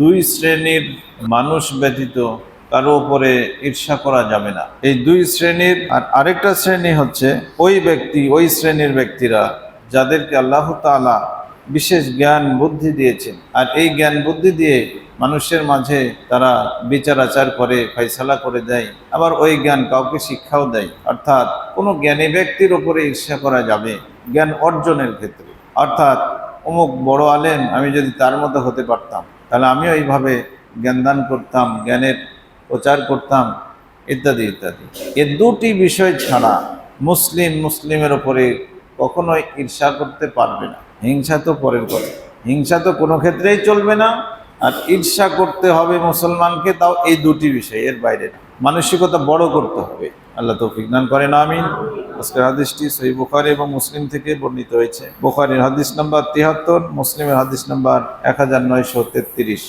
দুই শ্রেণির মানুষ ব্যতীত কারও উপরে ঈর্ষা করা যাবে না। এই দুই শ্রেণির আর আরেকটা শ্রেণি হচ্ছে ওই ব্যক্তি, ওই শ্রেণির ব্যক্তিরা যাদেরকে আল্লাহ তাআলা বিশেষ জ্ঞান বুদ্ধি দিয়েছেন। আর এই জ্ঞান বুদ্ধি দিয়ে মানুষের মাঝে তারা বিচার আচার করে, ফয়সালা করে দেয়, আবার ওই জ্ঞান কাউকে শিক্ষাও দেয়। অর্থাৎ কোনো জ্ঞানী ব্যক্তির ওপরে ঈর্ষা করা যাবে জ্ঞান অর্জনের ক্ষেত্রে। অর্থাৎ অমুক বড় আলেম, আমি যদি তার মতো হতে পারতাম তাহলে আমিও এইভাবে জ্ঞানদান করতাম, জ্ঞানের প্রচার করতাম, ইত্যাদি ইত্যাদি। এ দুটি বিষয় ছাড়া মুসলিম মুসলিমের ওপরে কখনোই ঈর্ষা করতে পারবে না। হিংসা তো পরের কথা। হিংসা তো কোনো ক্ষেত্রেই চলবে না। আর ঈর্ষা করতে হবে মুসলমানকে, তাও এই দুটি বিষয়, এর বাইরে মানসিকতা বড় করতে হবে। আল্লাহ তৌফিক দান করেন, আমিন। আজকের হাদিসটি সহি বুখারি এবং মুসলিম থেকে বর্ণিত হয়েছে। বুখারির হাদিস নাম্বার তিয়াত্তর মুসলিমের হাদিস নাম্বার এক হাজার নয়শো তেত্রিশ।